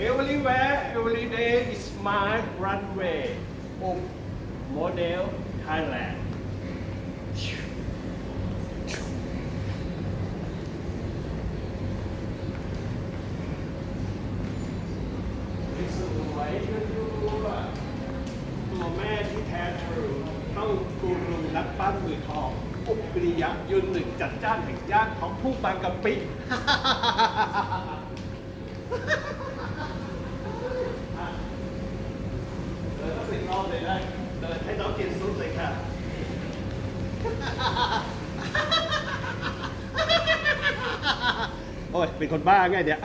everywhere every day is my runway อุบโมเดล Thailand สวยยั่วๆตัวแม่ที่แท้ทรูต้องกูรูนักปั้นมือทอง อุปกริยะยืนหนึ่งจัดจ้านแห่งย่านของผู้บางกะปิ เดินต้ อบเลยได้เดินให้น้องกินซุปเลยค่ะโอ้ย เป็นคนบ้าไงเนี่ย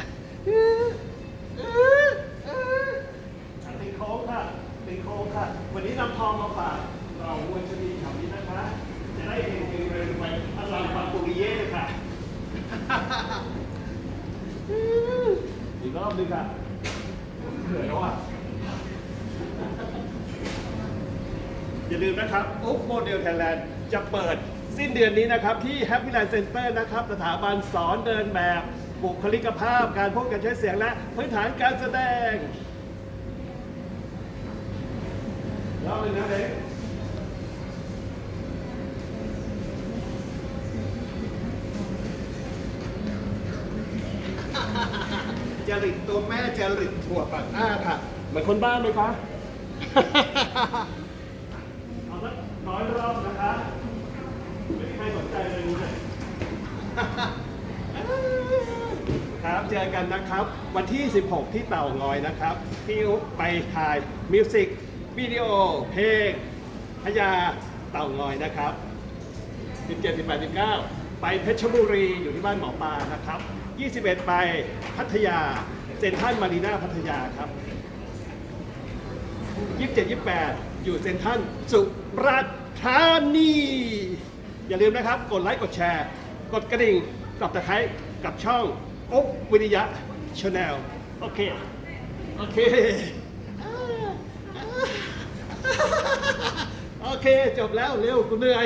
ติโค้งค่ะติโค้งค่ะ วันนี้นำทองมาฝากเราวันจะมีแถวนี้นะคะ จะได้เห็นเร็วๆไปอลังปาปุริเย่ค่ะ อีกรอบหนึงค่ะเหนื่อยแล้วอะ อย่าลืมนะครับอุ๊บโมเดลไทยแลนด์จะเปิดสิ้นเดือนนี้นะครับที่ Happy Land Center นะครับสถาบันสอนเดินแบบ บุคลิกภาพ การพูดการใช้เสียงและพื้นฐานการแสดงรอบหนึงนะเด็กจริตตัวแม่จริตถั่วปักหน้าค่ะ เหมือนคนบ้านไหมคะ เอาสักร้อยรอบนะคะ ไม่มีใครสนใจเลยนี่ยครับเจอกันนะครับ วันที่ 16 ที่เต่างอยนะครับพี่อุ๊บไปถ่ายมิวสิกวิดีโอเพลงพญาเต่างอยนะครับ 17 18 19 ไปเพชรบุรีอยู่ที่บ้านหมอปลานะครับ 21 ไปพัทยาเซ็นทรัลมารีนาพัทยาครับ 27 28 อยู่เซ็นทรัลสุราษฎร์ธานี อย่าลืมนะครับ กดไลค์ กดแชร์ กดกระดิ่งกับตะไคร้กับช่องอุ๊บวิริยะชาแนลโอเค โอเค โอเค จบแล้วเร็วกูเหนื่อย